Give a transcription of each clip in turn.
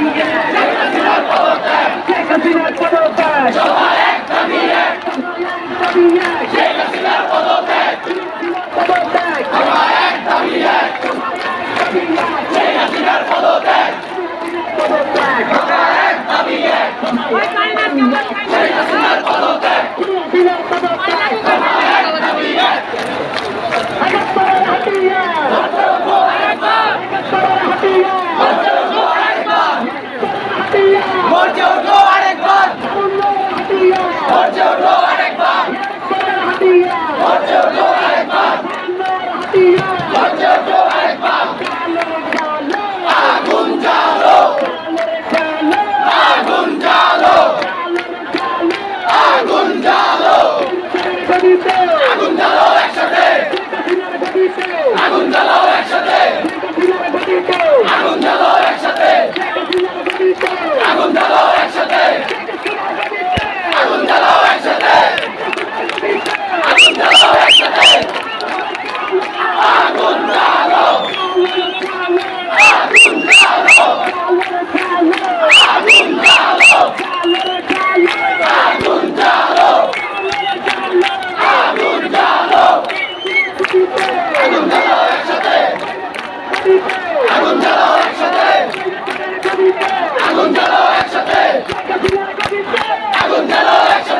Thank you. আগুন জ্বালাও একসাথে। আগুন জ্বালাও একসাথে। আগুন জ্বালাও একসাথে।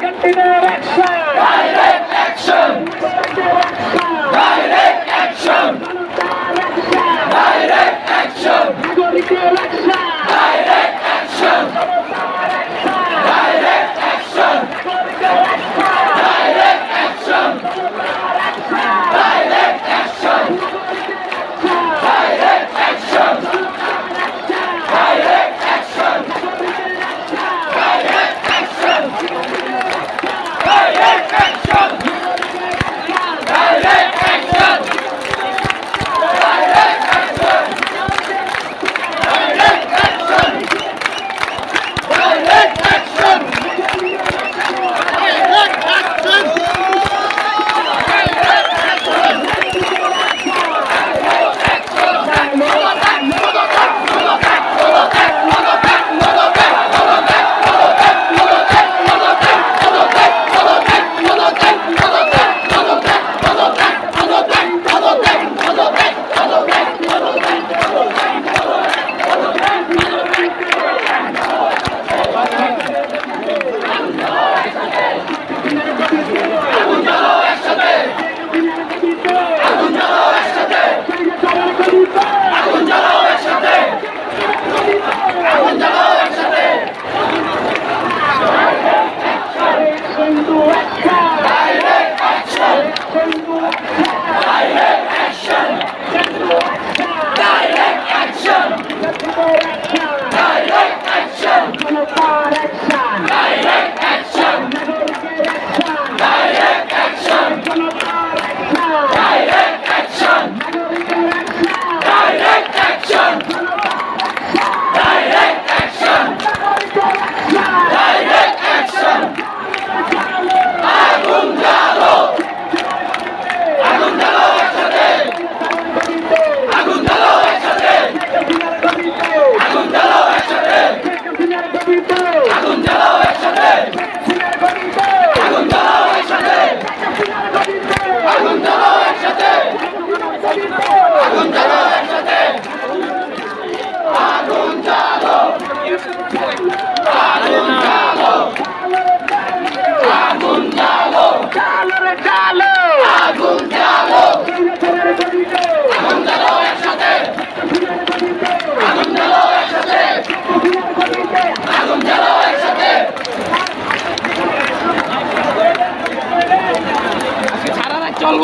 Argentina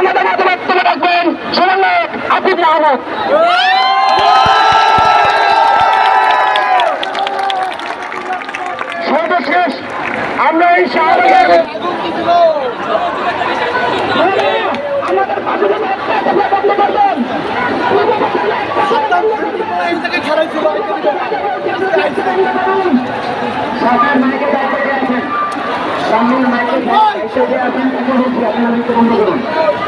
আমাদের মাঝে বক্তব্য রাখবেন সমন্বয়ক আতিফ মাহমুদ সর্বশেষ আমরা এই সরকার মাইকে তাকে বলছি আপনারা একটু বন্ধ করুন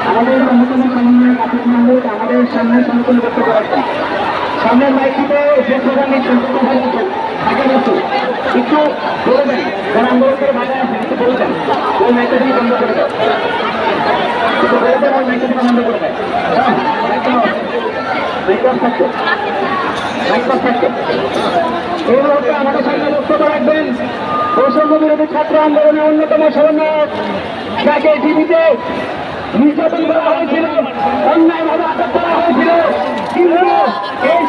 আমাদের অন্যতম সমন্বয় কাপিক মাহমুদ আমাদের সামনে সম্পূর্ণ বক্তব্য রাখবেন সামনের মাইকটিতে যে বলছি একটু বলে দেন, যারা আন্দোলন করে বাজারে আছেন একটু বলে ওই বন্ধ করে ওই বন্ধ করে আমাদের সামনে রাখবেন। ছাত্র আন্দোলনের অন্যতম সমন্বয়ক যাকে টিভিতে। নির্যাতন করা হয়েছিল অন্যায়ভাবে আটক করা হয়েছিল কিন্তু এই।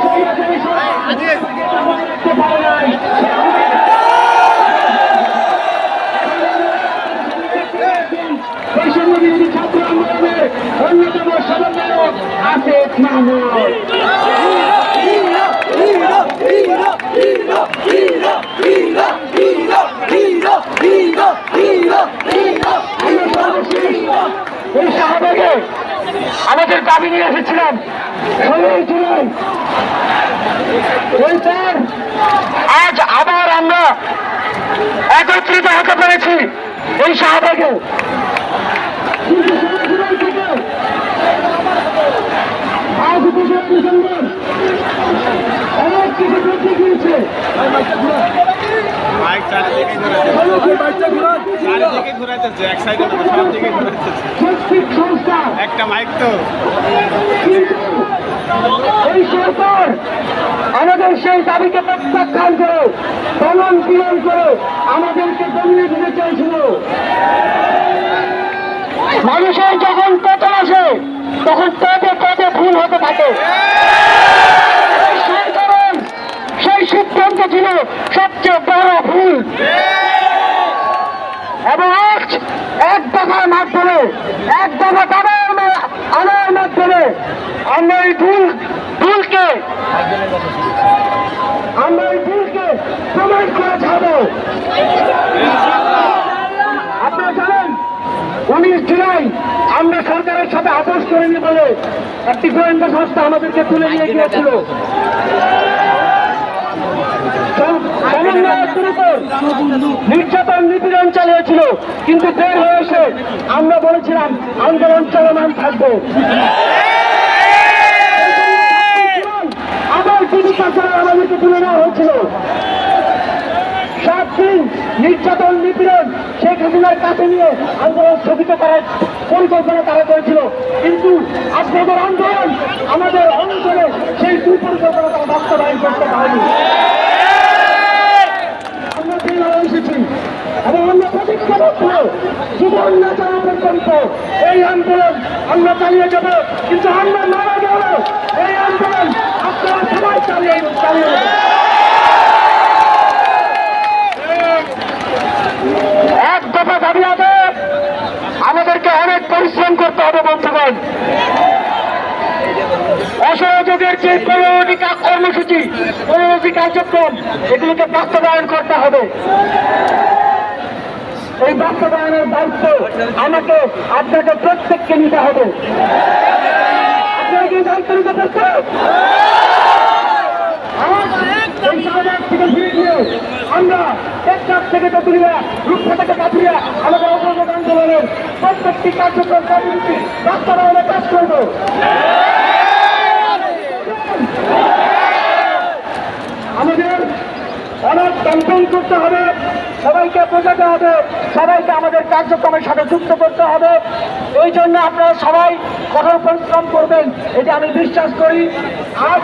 বৈষম্য বিরোধী ছাত্র আন্দোলনের অন্যতম সমন্বয়ক আসিফ মাহমুদ দাবি নিয়ে এসেছিলাম। ষোলোই জুলাই আজ আবার আমরা একত্রিত হতে পেরেছি এই শাহবাগে। আজ ডিসেম্বর অনেক কিছু বৃদ্ধি গিয়েছে। আমাদের সেই দাবিকে প্রত্যাখ্যান করে, দমন পীড়ন করে আমাদেরকে দমিয়ে দিতে চাইছিল মানুষের যখন পতন আসে, তখন পদে পদে ভুল হতে থাকে। সেই সিদ্ধান্ত ছিল সবচেয়ে বড় ভুল এবং আজ এক দফার মাধ্যমে এক দফা আনার মাধ্যমে আমরা এই ভুল, ভুলকে, আমরা এই ভুলকে প্রমাণ করে ছাড়বো। আপনারা জানেন, উনিশ জুলাই আমরা সরকারের সাথে আপোষ করিনি বলে একটি গোয়েন্দা সংস্থা আমাদেরকে তুলে নিয়ে গিয়েছিল। নির্যাতন নিপীড়ন চালিয়েছিল, কিন্তু বের হয়ে এসে আমরা বলেছিলাম, আন্দোলন চলমান থাকবে। আবার জীবিকা ছাড়া আমাদেরকে তুলে নেওয়া হয়েছিল। সাত দিন নির্যাতন, নিপীড়ন শেখ হাসিনার কাছে নিয়ে আন্দোলন স্থগিত করার পরিকল্পনা তারা করেছিল। কিন্তু আপনাদের আন্দোলন, আমাদের অঞ্চলে সেই সুপরিকল্পনা তারা বাস্তবায়ন করতে পারেনি। হয়ে এসেছি এবং আমরা এই আন্দোলন আমরা চালিয়ে যাব, কিন্তু আমরা মারা গেল এই আন্দোলন আপনারা সবাই চালিয়ে চালিয়ে এক দফা দাবি হবে আমাদেরকে অনেক পরিশ্রম করতে হবে বন্ধুগণ। অসহযোগের যে পনেরোটি কা- কর্মসূচি পনেরোটি কার্যক্রম এগুলোকে বাস্তবায়ন করতে হবে। এই বাস্তবায়নের দায়িত্ব আমাকে, আপনাকে প্রত্যেককে নিতে হবে। দায়িত্ব নিতে আমরা থেকে থেকে আমাদের অগ্রগত প্রত্যেকটি কার্যক্রম কর্মসূচি বাস্তবায়নে কাজ করব। আমাদের অনেক ক্যাম্পেইন করতে হবে, সবাইকে বোঝাতে হবে, সবাইকে আমাদের কার্যক্রমের সাথে যুক্ত করতে হবে। এই জন্য আপনারা সবাই কঠোর পরিশ্রম করবেন, এটা আমি বিশ্বাস করি। আজ